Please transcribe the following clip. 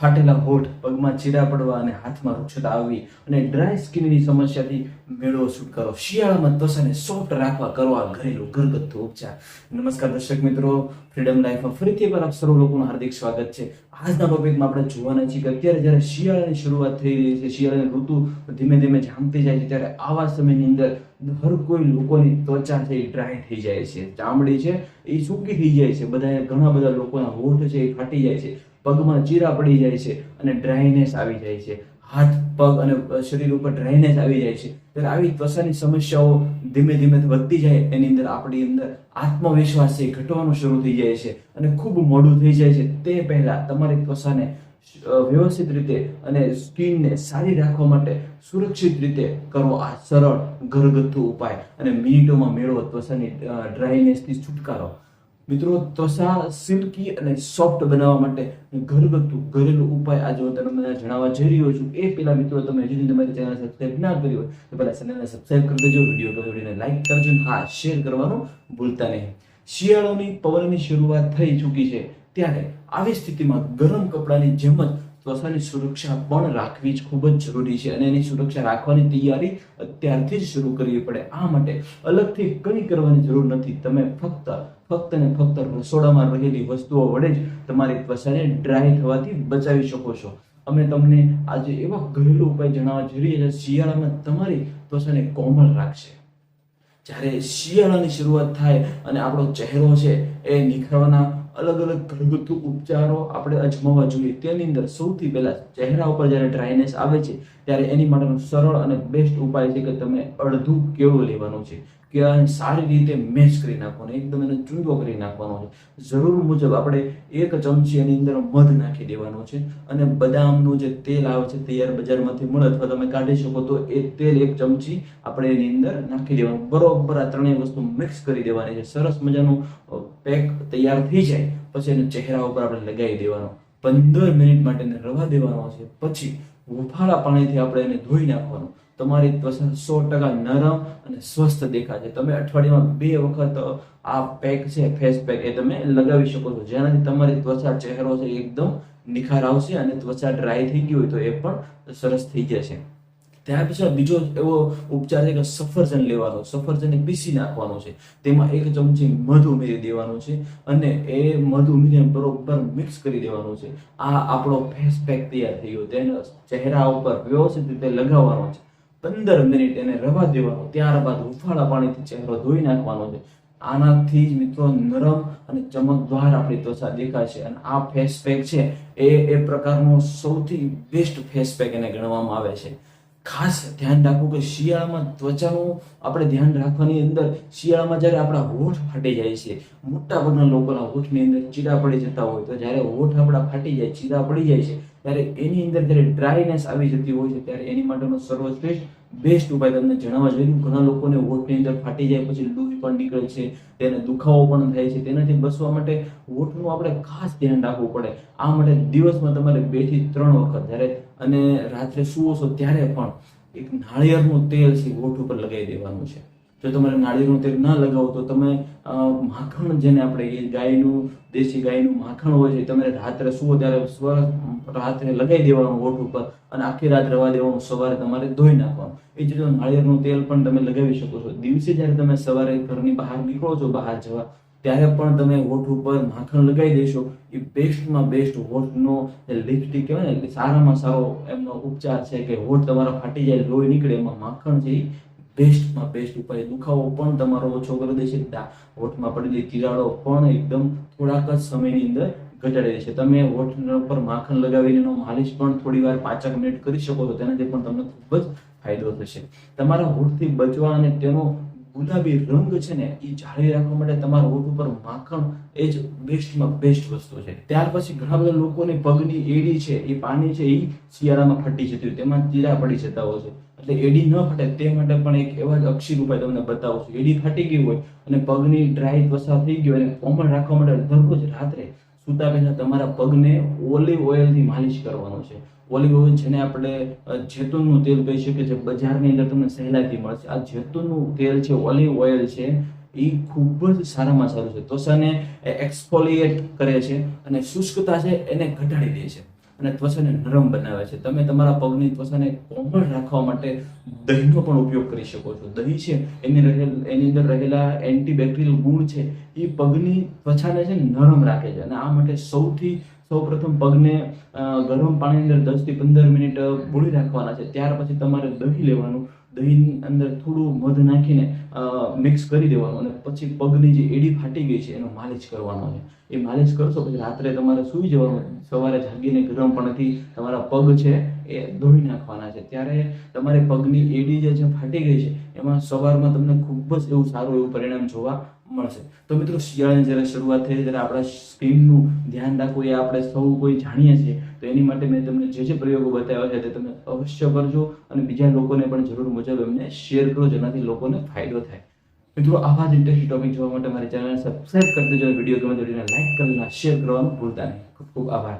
ફાટેલા હોઠ, પગમાં ચીરા પડવા અને હાથમાં રૂક્ષતા આવવી અને ડ્રાય સ્કિનની સમસ્યાથી મેળવો છુટકારો. શિયાળામાં ત્વચાને સોફ્ટ રાખવા કરવા ઘરેલું ઘરગથ્થુ ઉપચાર. નમસ્કાર દર્શક મિત્રો ફ્રીડમ લાઈફમાં ફરીથી એકવાર આપ સર્વ લોકોનું હાર્દિક સ્વાગત છે. આજના ટોપિકમાં આપણે જોવાના છીએ કે અત્યારે જ્યારે શિયાળાની શરૂઆત થઈ રહી છે, શિયાળાની ઋતુ ધીમે ધીમે જામતી જાય છે, ત્યારે આવા સમયની અંદર હર કોઈ લોકોની ત્વચા છે એ ડ્રાય થઈ જાય છે. ચામડી છે એ સૂકી થઈ જાય છે. બધા ઘણા બધા લોકોના હોઠ છે એ ફાટી જાય છે. પગમાં ચીરા પડી જાય છે અને ડ્રાયનેસ આવી જાય છે. હાથ, પગ અને શરીર ઉપર ડ્રાયનેસ આવી જાય છે. ત્યારે આવી ત્વચાની સમસ્યાઓ ધીમે ધીમે વધતી જાય, એની અંદર આપણી અંદર આત્મવિશ્વાસ છે ઘટવાનું શરૂ થઈ જાય છે અને ખૂબ મોડું થઈ જાય છે. તે પહેલાં તમારી ત્વચાને વ્યવસ્થિત રીતે અને સ્કિનને સારી રાખવા માટે સુરક્ષિત રીતે કરવો આ સરળ ઘરગથ્થુ ઉપાય. અને મિનિટોમાં મેળવો ત્વચાની ડ્રાયનેસથી છુટકારો. મિત્રો ત્વચા સિલ્કી અને સોફ્ટ બનાવવા માટે ઘરગથ્થુ ઘરેલું ઉપાય આજે હું તમને જણાવવા જઈ રહ્યો છું. એ પહેલાં મિત્રો, તમે હજુ સુધી તમારી ચેનલ સબસ્ક્રાઈબ ના કરી હોય, તો પહેલાં ચેનલને સબસ્ક્રાઈબ કરી દેજો, વીડિયો વિડીયોને લાઈક કરજો હા શેર કરવાનું ભૂલતા નહીં. શિયાળોની, પવનની શરૂઆત થઈ ચૂકી છે. ત્યારે આવી સ્થિતિમાં ગરમ કપડાની જેમ જ ત્વચાની સુરક્ષા પણ રાખવી જ ખૂબ જ જરૂરી છે અને એની સુરક્ષા રાખવાની તૈયારી અત્યારથી જ શરૂ કરવી પડે. આ માટે અલગથી કંઈ કરવાની જરૂર નથી. તમે ફક્ત ફક્ત ને ફક્ત રસોડામાં રહેલી વસ્તુઓ વડે જ તમારી ત્વચાને ડ્રાય થવાથી બચાવી શકો છો. અમે તમને આજે એવા ઘરેલું ઉપાય જણાવવા જઈ છીએ. શિયાળામાં તમારી ત્વચાને કોમળ રાખશે. જ્યારે શિયાળાની શરૂઆત થાય અને આપણો ચહેરો છે એ નિખારવાના અલગ અલગ ઘરગથ્થુ ઉપચારો આપણે અજમાવવા જોઈએ. તેની અંદર સૌથી પહેલા ચહેરા ઉપર જ્યારે ડ્રાયનેસ આવે છે, ત્યારે એની માટેનો સરળ અને બેસ્ટ ઉપાય છે કે તમે અડધું કેળું લેવાનું છે. કે સારી રીતે મેશ કરી નાખવાનો, એકદમ એને ચૂંદો કરી નાખવાનો છે. જરૂર મુજબ આપણે એક ચમચી એની અંદર મધ નાખી દેવાનો છે અને બદામનું જે તેલ આવે છે, તૈયાર બજારમાંથી મળે અથવા તમે કાઢી શકો, તો એ તેલ એક ચમચી આપણે એની અંદર નાખી દેવાનું. બરોબર આ ત્રણેય વસ્તુ મિક્સ કરી દેવાની છે. સરસ મજાનું પેક તૈયાર થઈ જાય, પછી એને ચહેરા ઉપર આપણે લગાવી દેવાનો. પંદર મિનિટ માટે એને રવા દેવાનો છે, પછી હુફાળા પાણીથી આપણે એને ધોઈ નાખવાનું. તમારી ત્વચા સો ટકા નરમ અને સ્વસ્થ દેખાશે તમે અઠવાડિયામાં બે વખત આ પેક છે ફેસ પેક એ તમે લગાવી શકો છો. જેનાથી તમારી ત્વચા, ચહેરો છે એકદમ નિખાર આવશે અને ત્વચા ડ્રાય થઈ ગઈ હોય તો એ પણ સરસ થઈ જશે. ત્યાર પછી બીજો એવો ઉપચાર છે કે સફરજન લેવાનો. સફરજનને પીસી નાખવાનો છે. તેમાં એક ચમચી મધ ઉમેરી દેવાનું છે અને એ મધ ઉમેરીને બરોબર મિક્સ કરી દેવાનું છે. આ આપણો ફેસ પેક તૈયાર થઈ ગયો. તેને ચહેરા ઉપર વ્યવસ્થિત રીતે લગાવવાનો છે. પંદર મિનિટ એને રવા દેવાનો, ત્યારબાદ હુંફાળા પાણીથી ચહેરો ધોઈ નાખવાનો છે. આનાથી જ મિત્રો નરમ અને ચમકદાર આપણી ત્વચા દેખાશે અને આ ફેસ પેક છે એ એ પ્રકારનો સૌથી બેસ્ટ ફેસ પેક એને ગણવામાં આવે છે. ખાસ ધ્યાન રાખવું કે શિયાળામાં ત્વચાનું આપણે ધ્યાન રાખવાની અંદર, શિયાળામાં જ્યારે આપણા હોઠ ફાટી જાય છે, મોટા ભાગના લોકોના હોઠની અંદર ચીરા પડી જતા હોય તો જ્યારે હોઠ આપણા ફાટી જાય ચીરા પડી જાય છે ત્યારે એની અંદર જ્યારે ડ્રાયનેસ આવી જતી હોય છે, ત્યારે એની માટેનો સર્વશ્રેષ્ઠ બેસ્ટ ઉપાય તમને જણાવવા જોઈએ ઘણા લોકોને હોઠની અંદર ફાટી જાય, પછી લોહી પણ નીકળે છે, તેને દુખાવો પણ થાય છે, તેનાથી બચવા માટે હોઠનું આપણે ખાસ ધ્યાન રાખવું પડે. આ માટે દિવસમાં તમારે બેથી ત્રણ વખત જ્યારે અને રાત્રે સુવો છો ત્યારે પણ એક નાળિયેરનું તેલ છે હોઠ ઉપર લગાવી દેવાનું છે. જો તમારે નાળિયેરનું તેલ ના લગાવો, તો તમે માખણ જેને આપણે એ ગાયનું, દેશી ગાયનું માખણ હોય છે તમે રાત્રે સુવો ત્યારે સ્વ રાત્રે લગાવી દેવાનું હોઠ ઉપર અને આખી રાત રવા દેવાનું, સવારે તમારે ધોઈ નાખવાનું. એ જ નાળિયેરનું તેલ પણ તમે લગાવી શકો છો. દિવસે જ્યારે તમે સવારે ઘરની બહાર નીકળો છો, બહાર જવા, ત્યારે પણ તમે હોઠ ઉપર માખણ લગાવી દેશો. એ બેસ્ટમાં બેસ્ટ હોઠનો લિપસ્ટિક કહેવાય ને સારામાં સારો એમનો ઉપચાર છે કે હોઠ તમારો ફાટી જાય, લોહી નીકળે, એમાં માખણ છે એ બેસ્ટમાં બેસ્ટ ઉપાય દુખાવો પણ તમારો ઓછો કરી દેશે હોઠમાં પડેલી તિરાડો પણ એકદમ થોડાક જ સમયની અંદર ઘટાડી દેશે તમે હોઠ પર માખણ લગાવીને એનો માલિશ પણ થોડી વાર પાંચક મિનિટ કરી શકો છો. તેનાથી પણ તમને ખૂબ જ ફાયદો થશે. તમારા હોઠથી બચવા અને તેનો ગુલાબી રંગ છે ને એ જાળવી રાખવા માટે તમારા ઓઠ ઉપર માખણ એ જ બેસ્ટમાં બેસ્ટ વસ્તુ છે. ત્યાર પછી ઘણા બધા લોકોની પગની એડી છે એ પાણી છે એ શિયાળામાં ફટી જતી હોય, તેમાં ચીરા પડી જતા હોય છે. એટલે એડી ન ફટે તે માટે પણ એક એવા જ અક્ષી ઉપાય તમને બતાવું છું. એડી ફાટી ગઈ હોય અને પગની ડ્રાય વસા થઈ ગયો અને કોમળ રાખવા માટે દરરોજ રાત્રે સૂતા પહેલા તમારા પગને ઓલિવ ઓઇલથી માલિશ કરવાનો છે. ઓલિવ ઓઇલ જેને આપણે જેતુનનું તેલ કહી શકીએ જે બજારની અંદર તમને સહેલાઈથી મળશે આ જેતુનનું તેલ છે, ઓલિવ ઓઇલ છે, એ ખૂબ જ સારામાં સારું છે. ત્વચાને એક્સફોલિએટ કરે છે અને શુષ્કતા છે, એને ઘટાડી દે છે. અને ત્વચાને નરમ બનાવે છે. તમે તમારા પગની ત્વચાને કોમળ રાખવા માટે દહીંનો પણ ઉપયોગ કરી શકો છો. દહીં છે, એની રહેલ, એની અંદર રહેલા એન્ટીબેક્ટેરિયલ ગુણ છે, એ પગની ત્વચાને છે નરમ રાખે છે. અને આ માટે સૌથી, સૌપ્રથમ પગને ગરમ પાણીની અંદર દસથી પંદર મિનિટ બોળી રાખવાના છે. ત્યાર પછી તમારે દહીં લેવાનું દહીં અંદર થોડું મધ નાખીને મિક્સ કરી દેવાનું અને પછી પગની જે એડી ફાટી ગઈ છે એનો માલિશ કરવાનો છે. એ માલિશ કરશો પછી રાત્રે તમારે સૂઈ જવાનું. સવારે જાગીને ગરમ પણ નથી તમારા પગ છે એ ધોઈ નાખવાના છે. ત્યારે તમારે પગની એડી જે છે ફાટી ગઈ છે, એમાં સવારમાં તમને ખૂબ જ એવું સારું એવું પરિણામ જોવા મળશે તો મિત્રો, શિયાળાની જ્યારે શરૂઆત થઈ ત્યારે આપણા સ્કિનનું ધ્યાન રાખવું એ આપણે સૌ કોઈ જાણીએ છીએ. તો એની માટે મેં તમને જે જે પ્રયોગો બતાવ્યા છે તે તમે અવશ્ય કરજો અને બીજા લોકોને પણ જરૂર મુજબ એમને શેર કરો, જેનાથી લોકોને ફાયદો થાય. મિત્રો, આવા જ ઇન્ટરેસ્ટિંગ ટોપિક જોવા માટે મારી ચેનલને સબસ્ક્રાઇબ કરી દેજો વીડિયો ગમે તો વિડીયોને લાઈક શેર કરવાનું ભૂલતા નહીં. ખૂબ ખૂબ આભાર.